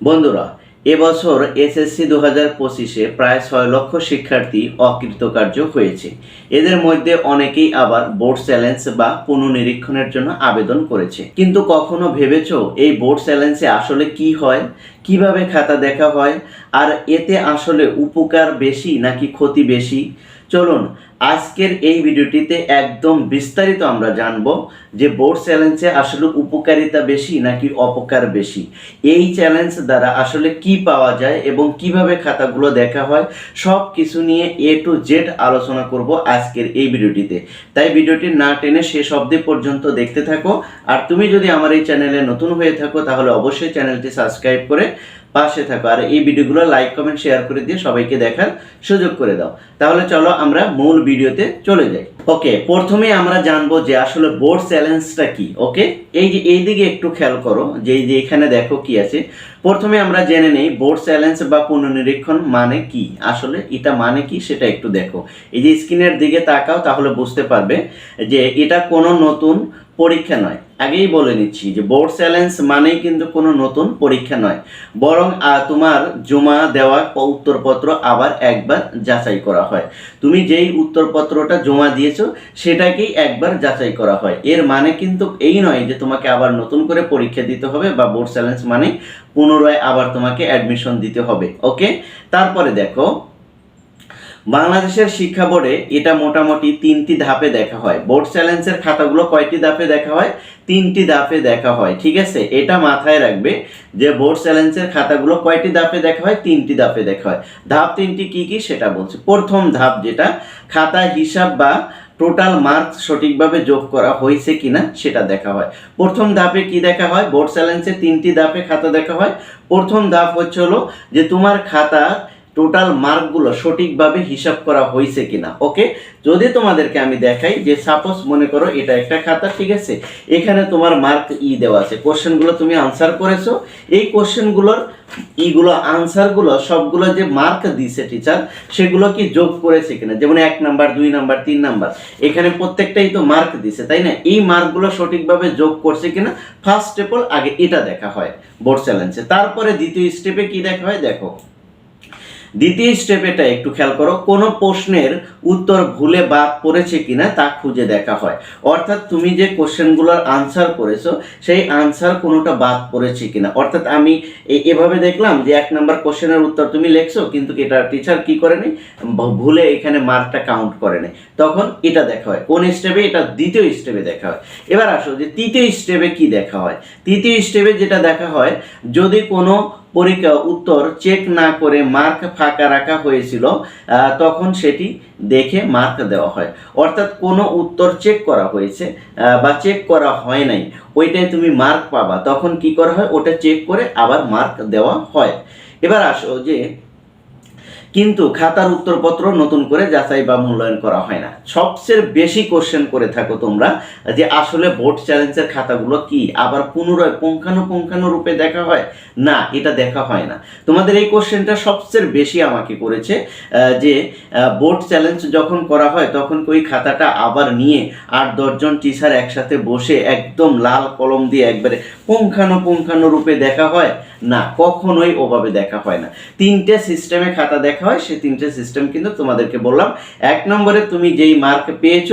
বন্ধুরা, এবছর এসএসসি দু হাজার পঁচিশে প্রায় ছয় লক্ষ শিক্ষার্থী অকৃতকার্য হয়েছে। এদের মধ্যে অনেকেই আবার বোর্ড চ্যালেঞ্জ বা পুনঃনিরীক্ষণের জন্য আবেদন করেছে। কিন্তু কখনো ভেবেছো এই বোর্ড চ্যালেঞ্জে আসলে কি হয়? কীভাবে খাতা দেখা হয়? আর এতে আসলে উপকার বেশি নাকি ক্ষতি বেশি? চলুন, আজকের এই ভিডিওটিতে একদম বিস্তারিত আমরা জানব যে বোর্ড চ্যালেঞ্জে আসলে উপকারিতা বেশি নাকি অপকার বেশি। এই চ্যালেঞ্জ দ্বারা আসলে কি পাওয়া যায় এবং কীভাবে খাতাগুলো দেখা হয় সব কিছু নিয়ে এ টু জেড আলোচনা করব আজকের এই ভিডিওটিতে। তাই ভিডিওটি না টেনে শেষ অবধি পর্যন্ত দেখতে থাকো। আর তুমি যদি আমার এই চ্যানেলে নতুন হয়ে থাকো, তাহলে অবশ্যই চ্যানেলটি সাবস্ক্রাইব করে পাশে থাকো। আর এই ভিডিওগুলো লাইক কমেন্ট শেয়ার করে দিয়ে সবাইকে দেখার সুযোগ করে দাও। তাহলে চলো আমরা মূল ভিডিওতে চলে যাই। ওকে প্রথমে আমরা জানব যে আসলে বোর্ড চ্যালেঞ্জটা কি ওকে এই যে এই দিকে একটু খেয়াল করো, যে যে এখানে দেখো কি আছে। প্রথমে আমরা জেনে নেই বোর্ড চ্যালেঞ্জ বা পুনর্নিরীক্ষণ মানে কি। আসলে এটা মানে কি সেটা একটু দেখো। এই যে স্ক্রিনের দিকে তাকাও, তাহলে বুঝতে পারবে যে এটা কোনো নতুন পরীক্ষা নয়। আগেই বলে নিচ্ছি যে বোর্ড চ্যালেঞ্জ মানেই কিন্তু কোনো নতুন পরীক্ষা নয়। বরং তোমার জমা দেওয়া উত্তরপত্র আবার একবার যাচাই করা হয়। তুমি যেই উত্তরপত্রটা জমা দিয়েছ, সেটাকেই একবার যাচাই করা হয়। এর মানে কিন্তু এই নয় যে তোমাকে আবার নতুন করে পরীক্ষা দিতে হবে বা বোর্ড চ্যালেঞ্জ মানে পুনরায় আবার তোমাকে অ্যাডমিশন দিতে হবে। ওকে তারপরে দেখো বাংলাদেশের শিক্ষা বোর্ডে এটা মোটামুটি তিনটি ধাপে দেখা হয়। বোর্ড চ্যালেঞ্জের খাতাগুলো কয়টি ধাপে দেখা হয়? তিনটি ধাপে দেখা হয়, ঠিক আছে? এটা মাথায় রাখবে যে বোর্ড চ্যালেঞ্জের খাতাগুলো কয়টি ধাপে দেখা হয়? তিনটি ধাপে দেখা হয়। ধাপ তিনটি কি কি? সেটা বলছে। প্রথম ধাপ যেটা, খাতা হিসাব বা টোটাল মার্কস সঠিকভাবে যোগ করা হয়েছে কিনা সেটা দেখা হয়। প্রথম ধাপে কি দেখা হয়? বোর্ড চ্যালেঞ্জের তিনটি ধাপে খাতা দেখা হয়। প্রথম ধাপ হচ্ছে হলো যে তোমার খাতা টোটাল মার্কগুলো সঠিকভাবে হিসাব করা হয়েছে কিনা, ওকে? যদি তোমাদেরকে আমি দেখাই, যে সাপোজ মনে করো এটা একটা খাতা, ঠিক আছে? এখানে তোমার মার্ক ই দেওয়া আছে। কোশ্চেনগুলো তুমি আনসার করেছ। এই কোশ্চেনগুলোর ইগুলো আনসারগুলো সবগুলো যে মার্ক দিছে টিচার সেগুলো কি যোগ করেছে কিনা? যেমন এক নাম্বার, দুই নাম্বার, তিন নাম্বার। এখানে প্রত্যেকটাই তো মার্ক দিছে, তাই না? এই মার্কগুলো সঠিকভাবে যোগ করছে কিনা? ফার্স্ট স্টেপ আগে এটা দেখা হয় বোর্ড চ্যালেঞ্জে তারপরে দ্বিতীয় স্টেপে কি দেখা হয়? দেখো। দ্বিতীয় স্টেপেটা একটু খেয়াল করো, কোনো প্রশ্নের উত্তর ভুলে বাদ পড়েছে কিনা তা খুঁজে দেখা হয়। অর্থাৎ তুমি যে কোশ্চেনগুলোর আনসার করেছ, সেই আনসার কোনোটা বাদ পড়েছে কিনা। অর্থাৎ আমি এভাবে দেখলাম যে এক নম্বর কোশ্চেনের উত্তর তুমি লেখছো, কিন্তু এটা টিচার কি করেনি? ভুলে এখানে মার্কটা কাউন্ট করে নেই তখন এটা দেখা হয়। কোন স্টেপে এটা দ্বিতীয় স্টেপে দেখা হয়। এবার আসো যে তৃতীয় স্টেপে কি দেখা হয়? তৃতীয় স্টেপে যেটা দেখা হয়, যদি কোনো পরীক্ষা উত্তর চেক না করে মার্ক ফাঁকা রাখা হয়েছিল তখন সেটি দেখে মার্ক দেওয়া হয়। অর্থাৎ কোনো উত্তর চেক করা হয়েছে বা চেক করা হয় নাই, ওইটাই তুমি মার্ক পাবা। তখন কি করা হয়? ওটা চেক করে আবার মার্ক দেওয়া হয়। এবার আসো যে কিন্তু খাতার উত্তরপত্র নতুন করে যাচাই বা মূল্যায়ন করা হয় না। সবচেয়ে বেশি কোশ্চেন করে থাকো তোমরা যে আসলে বোর্ড চ্যালেঞ্জের খাতাগুলো কি? আবার পুনরায় পুঙ্খানুপুঙ্খানু রূপে দেখা হয়? না, এটা দেখা হয় না। তোমাদের এই কোশ্চেনটা সবচেয়ে বেশি আমাকে করেছে যে বোর্ড চ্যালেঞ্জ যখন করা হয় তখন ওই খাতাটা আবার নিয়ে আট দশজন টিচার একসাথে বসে একদম লাল কলম দিয়ে একবারে পুঙ্খানুপুঙ্খানু রূপে দেখা হয়? না, কখনোই ওভাবে দেখা হয় না। তিনটে সিস্টেমে খাতা দেখা হয় সেই তিনটে সিস্টেম কিন্তু তোমাদেরকে বললাম। এক নম্বরে তুমি যেই মার্ক পেয়েছ,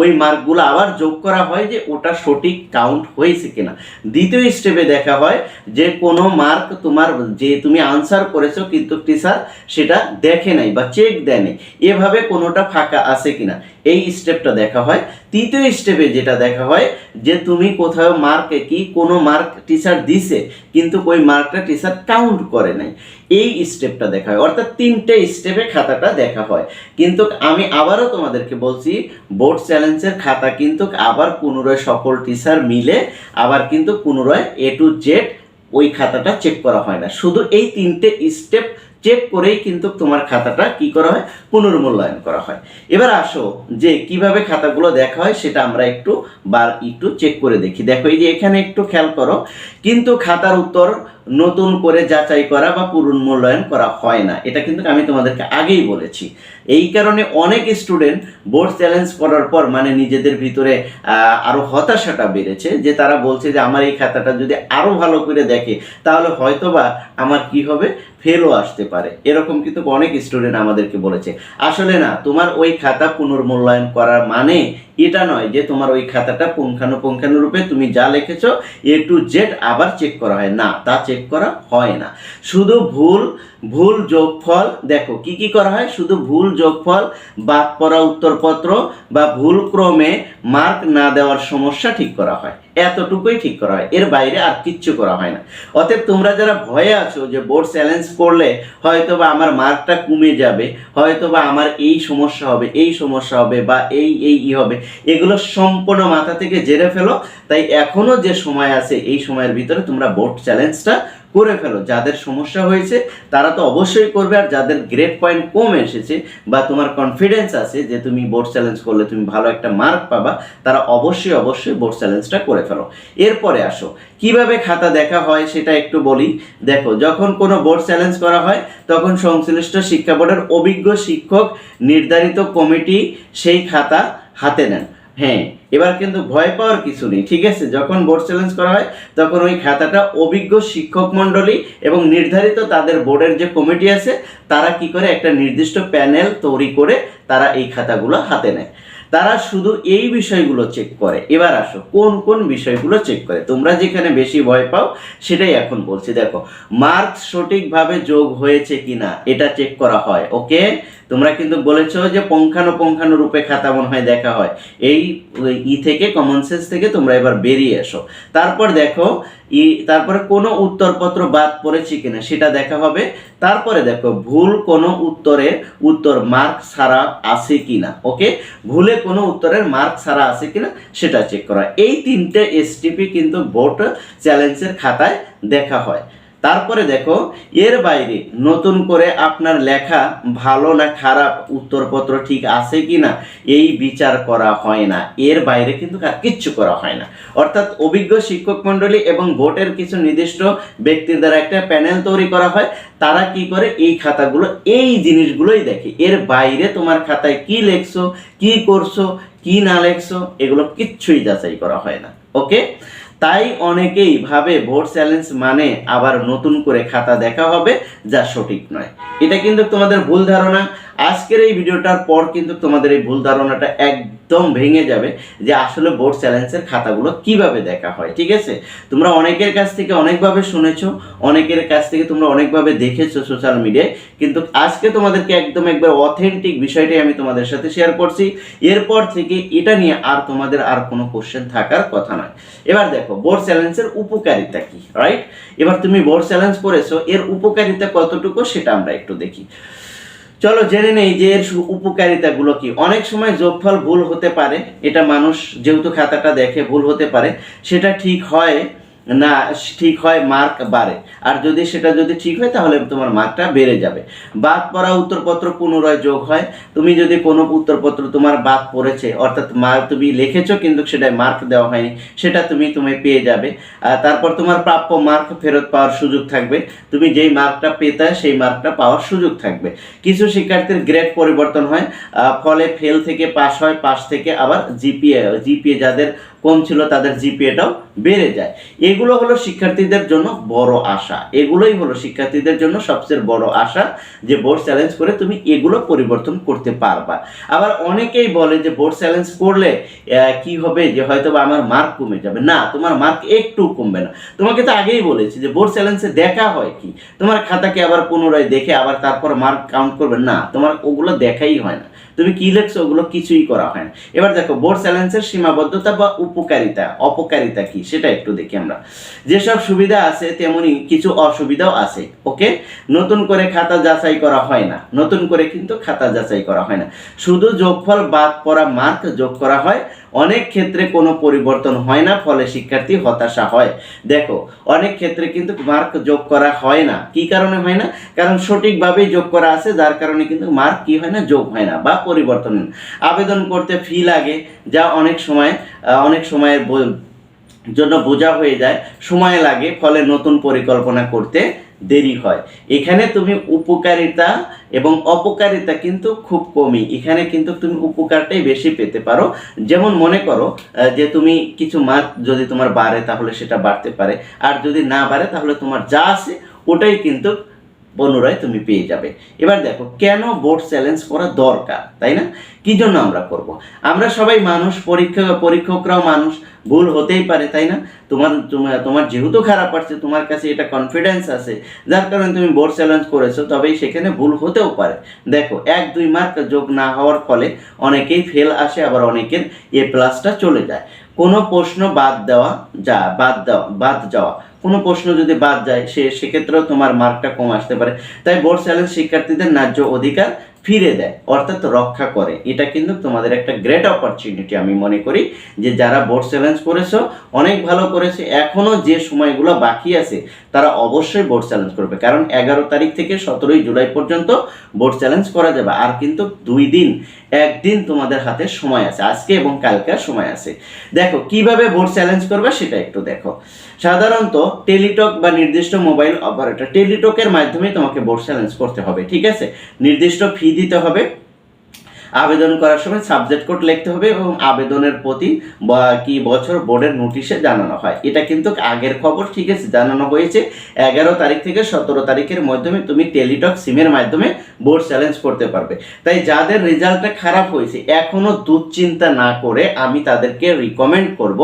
ওই মার্কগুলো আবার যোগ করা হয় যে ওটা সঠিক কাউন্ট হয়েছে কিনা। দ্বিতীয় স্টেপে দেখা হয় যে কোনো মার্ক তোমার যে তুমি আনসার করেছ কিন্তু টিচার সেটা দেখে নাই বা চেক দেয়নি। এভাবে কোনোটা ফাঁকা আছে কিনা। এই স্টেপটা দেখা হয়। তৃতীয় স্টেপে যেটা দেখা হয়, যে তুমি কোথাও মার্কে কি কোনো মার্ক টিচার দিছে, কিন্তু ওই মার্কটা টিচার কাউন্ট করে নাই। এই স্টেপটা দেখা হয়। অর্থাৎ তিনটে স্টেপে খাতাটা দেখা হয়। কিন্তু আমি আবারও তোমাদেরকে বলছি বোর্ড চ্যালেঞ্জের খাতা কিন্তু আবার পুনরায় সকল টিচার মিলে আবার কিন্তু পুনরায় এ টু জেড ওই খাতাটা চেক করা হয় না। শুধু এই তিনটে স্টেপ চেক করেই কিন্তু তোমার খাতাটা কি করা হয়? পুনর্মূল্যায়ন করা হয়। এবার আসো যে কীভাবে খাতাগুলো দেখা হয় সেটা আমরা একটু বার একটু চেক করে দেখি। দেখো এই যে এখানে একটু খেয়াল করো, কিন্তু খাতার উত্তর নতুন করে যাচাই করা বা পুনর্মূল্যায়ন করা হয় না। এটা কিন্তু আমি তোমাদেরকে আগেই বলেছি। এই কারণে অনেক স্টুডেন্ট বোর্ড চ্যালেঞ্জ করার পর মানে নিজেদের ভিতরে আরও হতাশাটা বেড়েছে যে তারা বলছে যে আমার এই খাতাটা যদি আরও ভালো করে দেখে, তাহলে হয়তোবা আমার কি হবে? ফেলও আসতে পারে। এরকম কিন্তু অনেক স্টুডেন্ট আমাদেরকে বলেছে। আসলে না, তোমার ওই খাতা পুনর্মূল্যায়ন করার মানে এটা নয় যে তোমার ওই খাতাটা পুঙ্খানুপুঙ্খানুরূপে তুমি যা লিখেছ এ টু জেড আবার চেক করা হয়। না, তা চেক করা হয় না। শুধু ভুল ভুল যোগফল, দেখো, কি কি করা হয়? শুধু ভুল যোগফল, বাদ পড়া উত্তরপত্র বা ভুল ক্রমে মার্ক না দেওয়ার সমস্যা ঠিক করা হয়। এতটুকুই ঠিক করা হয়। এর বাইরে আর কিচ্ছু করা হয় না। অতএব তোমরা যারা ভয়ে আছো যে বোর্ড চ্যালেঞ্জ করলে হয়তো বা আমার মার্কটা কমে যাবে হয়তো বা আমার এই সমস্যা হবে, এই সমস্যা হবে বা এই এই, ই হবে এগুলো সম্পূর্ণ মাথা থেকে জেরে ফেলো। তাই এখনও যে সময় আছে, এই সময়ের ভিতরে তোমরা বোর্ড চ্যালেঞ্জটা করে ফেলো। যাদের সমস্যা হয়েছে, তারা তো অবশ্যই করবে। আর যাদের গ্রেড পয়েন্ট কম এসেছে বা তোমার কনফিডেন্স আছে যে তুমি বোর্ড চ্যালেঞ্জ করলে তুমি ভালো একটা মার্ক পাবা, তারা অবশ্যই অবশ্যই বোর্ড চ্যালেঞ্জটা করে ফেলো। এরপরে আসো। কীভাবে খাতা দেখা হয় সেটা একটু বলি। দেখো, যখন কোনো বোর্ড চ্যালেঞ্জ করা হয়, তখন সংশ্লিষ্ট শিক্ষা বোর্ডের অভিজ্ঞ শিক্ষক নির্ধারিত কমিটি সেই খাতা হাতে নেন। হ্যাঁ এবার কিন্তু ভয় পাওয়ার কিছু নেই, ঠিক আছে? যখন বোর্ড চ্যালেঞ্জ করা হয়, তখন ওই খাতাটা অভিজ্ঞ শিক্ষক মণ্ডলী এবং নির্ধারিত তাদের বোর্ডের যে কমিটি আছে, তারা কি করে? একটা নির্দিষ্ট প্যানেল তৈরি করে তারা এই খাতাগুলো হাতে নেয়। তারা শুধু এই বিষয়গুলো চেক করে। এবার আসো, কোন কোন বিষয়গুলো চেক করে? তোমরা যেখানে বেশি ভয় পাও, সেটাই এখন বলছি। দেখো মার্কস সঠিকভাবে যোগ হয়েছে কিনা, এটা চেক করা হয় ওকে তোমরা কিন্তু বলেছ যে পঙ্খানুপঙ্খানু রূপে খাতা মনে হয় দেখা হয়। এই ই থেকে কমন সেন্স থেকে তোমরা এবার বেরিয়ে এসো। তারপর দেখো, ই, তারপরে কোনো উত্তরপত্র বাদ পড়েছে কিনা সেটা দেখা হবে। তারপরে দেখো, ভুল কোনো উত্তরের উত্তর মার্ক ছাড়া আছে কিনা ওকে ভুলে কোনো উত্তরের মার্ক ছাড়া আছে কিনা সেটা চেক করা। এই তিনটে এসটিপি কিন্তু বোর্ড চ্যালেঞ্জের খাতায় দেখা হয়। তারপরে দেখো, এর বাইরে নতুন করে আপনার লেখা ভালো না খারাপ উত্তরপত্র ঠিক আছে কি না এই বিচার করা হয় না। এর বাইরে কিন্তু কিচ্ছু করা হয় না। অর্থাৎ অভিজ্ঞ শিক্ষক মণ্ডলী এবং ভোটের কিছু নির্দিষ্ট ব্যক্তির দ্বারা একটা প্যানেল তৈরি করা হয়, তারা কি করে? এই খাতাগুলো, এই জিনিসগুলোই দেখে। এর বাইরে তোমার খাতায় কি লেখছো, কি করছ, কি না লেখছো, এগুলো কিচ্ছুই যাচাই করা হয় না। ওকে? তাই অনেকেই ভাবে ভোট চ্যালেঞ্জ মানে আবার নতুন করে খাতা দেখা হবে, যা সঠিক নয়। এটা কিন্তু তোমাদের ভুল ধারণা। আজকের এই ভিডিওটার পর কিন্তু তোমাদের এই ভুল ধারণাটা একদম ভেঙে যাবে যে আসলে বোর্ড চ্যালেঞ্জের খাতাগুলো কীভাবে দেখা হয়, ঠিক আছে? তোমরা অনেকের কাছ থেকে অনেকভাবে শুনেছো, অনেকের কাছ থেকে তোমরা অনেকভাবে দেখেছ সোশ্যাল মিডিয়ায় কিন্তু আজকে তোমাদেরকে একদম একবার অথেন্টিক বিষয়টাই আমি তোমাদের সাথে শেয়ার করছি। এরপর থেকে এটা নিয়ে আর তোমাদের আর কোনো কোশ্চেন থাকার কথা নয়। এবার দেখো বোর্ড চ্যালেঞ্জের উপকারিতা কি রাইট এবার তুমি বোর্ড চ্যালেঞ্জ করেছ, এর উপকারিতা কতটুকু সেটা আমরা একটু দেখি। চলো জেনে নেই যে এর উপকারিতাগুলো কি। অনেক সময় যোগফল ভুল হতে পারে, এটা মানুষ যেহেতু খাতাটা দেখে ভুল হতে পারে, সেটা ঠিক হয় না, ঠিক হয় মার্ক বাড়ে। আর যদি সেটা যদি ঠিক হয়, তাহলে তোমার মার্কটা বেড়ে যাবে। বাদ পড়া উত্তরপত্র পুনরায় যোগ হয়। তুমি যদি কোনো উত্তরপত্র তোমার বাদ পড়েছে, অর্থাৎ মার্ক তুমি লিখেছো কিন্তু সেটায় মার্ক দেওয়া হয়নি, সেটা তুমি তুমি পেয়ে যাবে। তারপর তোমার প্রাপ্য মার্ক ফেরত পাওয়ার সুযোগ থাকবে। তুমি যেই মার্কটা পেতে, সেই মার্কটা পাওয়ার সুযোগ থাকবে। কিছু শিক্ষার্থীর গ্রেড পরিবর্তন হয় ফলে ফেল থেকে পাস হয় পাস থেকে আবার জিপিএ জিপিএ যাদের কম ছিল, তাদের জিপিএটাও বেড়ে যায়। এগুলো হলো শিক্ষার্থীদের জন্য বড় আশা। এগুলোই হলো শিক্ষার্থীদের জন্য সবচেয়ে বড় আশা যে বোর্ড চ্যালেঞ্জ করে তুমি এগুলো পরিবর্তন করতে পারবা। আবার অনেকেই বলে যে বোর্ড চ্যালেঞ্জ করলে কি হবে যে হয়তো আমার মার্ক কমে যাবে। না, তোমার মার্ক একটু কমবে না। তোমাকে তো আগেই বলেছি যে বোর্ড চ্যালেঞ্জে দেখা হয় কি? তোমার খাতাকে আবার পুনরায় দেখে আবার তারপর মার্ক কাউন্ট করবে। না, তোমার ওগুলো দেখাই হয় না। তুমি কি লেখছো? ওগুলো কিছুই করা হয় না। এবার দেখো বোর্ড চ্যালেঞ্জের সীমাবদ্ধতা বা উপকারিতা। অপকারিতা কি? সেটা একটু দেখি আমরা। যেসব সুবিধা আছে, তেমনি কিছু অসুবিধাও আছে, ওকে? নতুন করে খাতা যাচাই করা হয় না। নতুন করে কিন্তু খাতা যাচাই করা হয় না। শুধু যোগফল বাদ পড়া মার্ক যোগ করা হয় অনেক ক্ষেত্রে কোনো পরিবর্তন হয় না, ফলে শিক্ষার্থী হতাশা হয়। দেখো, অনেক ক্ষেত্রে কিন্তু মার্ক যোগ করা হয় না। কি কারণে হয় না? কারণ সঠিকভাবেই যোগ করা আছে, যার কারণে কিন্তু মার্ক কি হয় না, যোগ হয় না বা পরিবর্তন। আবেদন করতে ফি লাগে, যা অনেক সময় অনেক সময়ের জন্য বোঝা হয়ে যায়, সময় লাগে, ফলে নতুন পরিকল্পনা করতে দেরি হয়। এখানে তুমি উপকারিতা এবং অপকারিতা কিন্তু খুব কমই। এখানে কিন্তু তুমি উপকারটাই বেশি পেতে পারো। যেমন মনে করো যে তুমি কিছু মাছ যদি তোমার বাড়ে তাহলে সেটা বাড়তে পারে। আর যদি না বাড়ে তাহলে তোমার যা আছে ওটাই কিন্তু পুনরায় তুমি পেয়ে যাবে। এবার দেখো, কেন বোর্ড চ্যালেঞ্জ করা দরকার, তাই না? কি জন্য আমরা করব? আমরা সবাই মানুষ পরীক্ষা পরীক্ষকরাও মানুষ, ভুল হতেই পারে, তাই না? তোমার তোমার যেহেতু খারাপ আসছে, তোমার কাছে এটা কনফিডেন্স আছে, যার কারণে তুমি বোর্ড চ্যালেঞ্জ করেছ, তবেই সেখানে ভুল হতেও পারে। দেখো, এক, দুই মার্ক যোগ না হওয়ার ফলে অনেকেই ফেল আসে, আবার অনেকের এ প্লাসটা চলে যায়। কোনো প্রশ্ন বাদ দেওয়া যা, বাদ দেওয়া, বাদ যাওয়া। কোনো প্রশ্ন যদি বাদ যায়, সে, সেক্ষেত্রেও তোমার মার্কটা কম আসতে পারে। তাই বোর্ড চ্যালেঞ্জ শিক্ষার্থীদের ন্যায্য অধিকার ফিরে দেয়, অর্থাৎ রক্ষা করে। এটা কিন্তু তোমাদের একটা গ্রেট অপরচুনিটি আমি মনে করি যে যারা বোর্ড চ্যালেঞ্জ করেছ, অনেক ভালো করেছে এখনও যে সময়গুলো বাকি আছে, তারা অবশ্যই বোর্ড চ্যালেঞ্জ করবে। কারণ এগারো তারিখ থেকে সতেরোই জুলাই পর্যন্ত বোর্ড চ্যালেঞ্জ করা যাবে। আর কিন্তু দুই দিন, একদিন তোমাদের হাতে সময় আছে, আজকে এবং কালকে সময় আছে। দেখো, কীভাবে বোর্ড চ্যালেঞ্জ করবে সেটা একটু দেখো। সাধারণত টেলিটক বা নির্দিষ্ট মোবাইল অপারেটর টেলিটকের মাধ্যমে তোমাকে বোর্ড চ্যালেঞ্জ করতে হবে, ঠিক আছে? নির্দিষ্ট ফি দিতে হবে। আবেদন করার সময় সাবজেক্ট কোড লিখতে হবে এবং আবেদনের প্রতি কি বছর বোর্ডের নোটিশে জানানো হয়। এটা কিন্তু আগের খবর, ঠিক আছে, জানানো হয়েছে। এগারো তারিখ থেকে সতেরো তারিখের মাধ্যমে তুমি টেলিটক সিমের মাধ্যমে বোর্ড চ্যালেঞ্জ করতে পারবে। তাই যাদের রেজাল্টটা খারাপ হয়েছে এখনও দুশ্চিন্তা না করে আমি তাদেরকে রিকমেন্ড করব,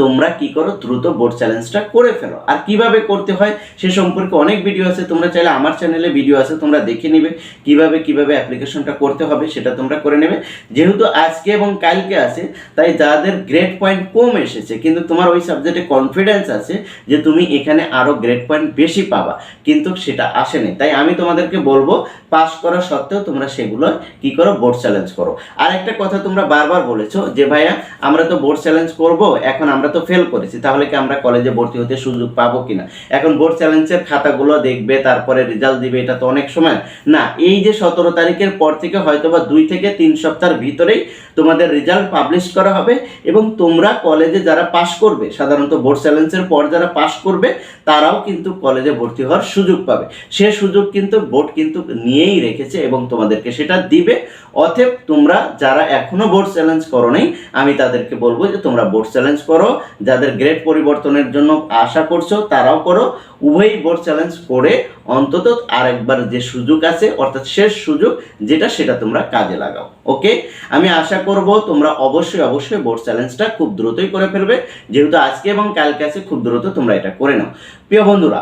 তোমরা কি করো, দ্রুত বোর্ড চ্যালেঞ্জটা করে ফেলো। আর কীভাবে করতে হয়, সে সম্পর্কে অনেক ভিডিও আছে। তোমরা চাইলে আমার চ্যানেলে ভিডিও আছে, তোমরা দেখে নিবে। কীভাবে কীভাবে অ্যাপ্লিকেশনটা করতে হবে, সেটা তোমরা করে নেবে। যেহেতু আজকে এবং কালকে আছে, তাই যাদের গ্রেড পয়েন্ট কম এসেছে, কিন্তু তোমার ওই সাবজেক্টে কনফিডেন্স আছে যে তুমি এখানে আরও গ্রেড পয়েন্ট বেশি পাবা, কিন্তু সেটা আসেনি। তাই আমি তোমাদেরকে বলব পাস করা সত্ত্বেও তোমরা সেগুলো কি করো বোর্ড চ্যালেঞ্জ করো। আর একটা কথা তোমরা বারবার বলেছ যে, ভাইয়া, আমরা তো বোর্ড চ্যালেঞ্জ করব, এখন আমরা তো ফেল করেছি, তাহলে কি আমরা কলেজে ভর্তি হতে সুযোগ পাবো কিনা? এখন বোর্ড চ্যালেঞ্জের খাতাগুলো দেখবে, তারপরে রেজাল্ট দিবে, এটা তো অনেক সময়। না, এই যে সতেরো তারিখের পর থেকে হয়তো বা দুই থেকে তিন সপ্তাহের ভিতরেই তোমাদের রেজাল্ট পাবলিশ করা হবে এবং তোমরা কলেজে যারা পাশ করবে, সাধারণত বোর্ড চ্যালেঞ্জের পর যারা পাশ করবে, তারাও কিন্তু কলেজে ভর্তি হওয়ার সুযোগ পাবে। সে সুযোগ কিন্তু বোর্ড কিন্তু নিয়েই রেখেছে এবং তোমাদেরকে সেটা দিবে। অতএব তোমরা যারা এখনও বোর্ড চ্যালেঞ্জ করো নাই আমি তাদেরকে বলব যে তোমরা বোর্ড চ্যালেঞ্জ করো। যাদের গ্রেড পরিবর্তনের জন্য আশা করছ, তারাও করো। উভয়ই বোর্ড চ্যালেঞ্জ করে অন্তত আরেকবার যে সুযোগ আছে, অর্থাৎ শেষ সুযোগ, যেটা সেটা তোমরা কাজে লাগাও। ওকে আমি আশা করব তোমরা অবশ্যই অবশ্যই বোর্ড চ্যালেঞ্জটা খুব দ্রুতই করে ফেলবে। যেহেতু আজকে এবং কালকে আছে, খুব দ্রুত তোমরা এটা করে নাও। প্রিয় বন্ধুরা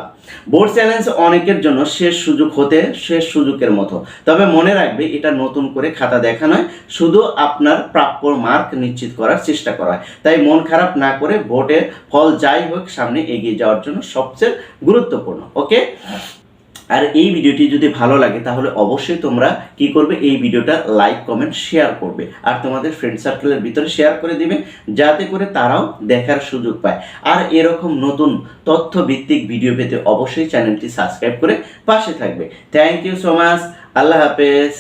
বোর্ড চ্যালেঞ্জ অনেকের জন্য শেষ সুযোগ হতে শেষ সুযোগের মতো। তবে মনে রাখবে, এটা নতুন করে খাতা দেখা নয়, শুধু আপনার প্রাপ্য মার্ক নিশ্চিত করার চেষ্টা করা হয়। তাই মন খারাপ না করে ভোটের ফল যাই হোক, সামনে এগিয়ে যাওয়ার জন্য সবচেয়ে গুরুত্বপূর্ণ। ওকে আর এই ভিডিওটি যদি ভালো লাগে, তাহলে অবশ্যই তোমরা কি করবে? এই ভিডিওটা লাইক কমেন্ট শেয়ার করবে। আর তোমাদের ফ্রেন্ড সার্কেলের ভিতরে শেয়ার করে দিবে, যাতে করে তারাও দেখার সুযোগ পায়। আর এরকম নতুন তথ্যভিত্তিক ভিডিও পেতে অবশ্যই চ্যানেলটি সাবস্ক্রাইব করে পাশে থাকবে। থ্যাংক ইউ সো মাচ আল্লাহ হাফেজ।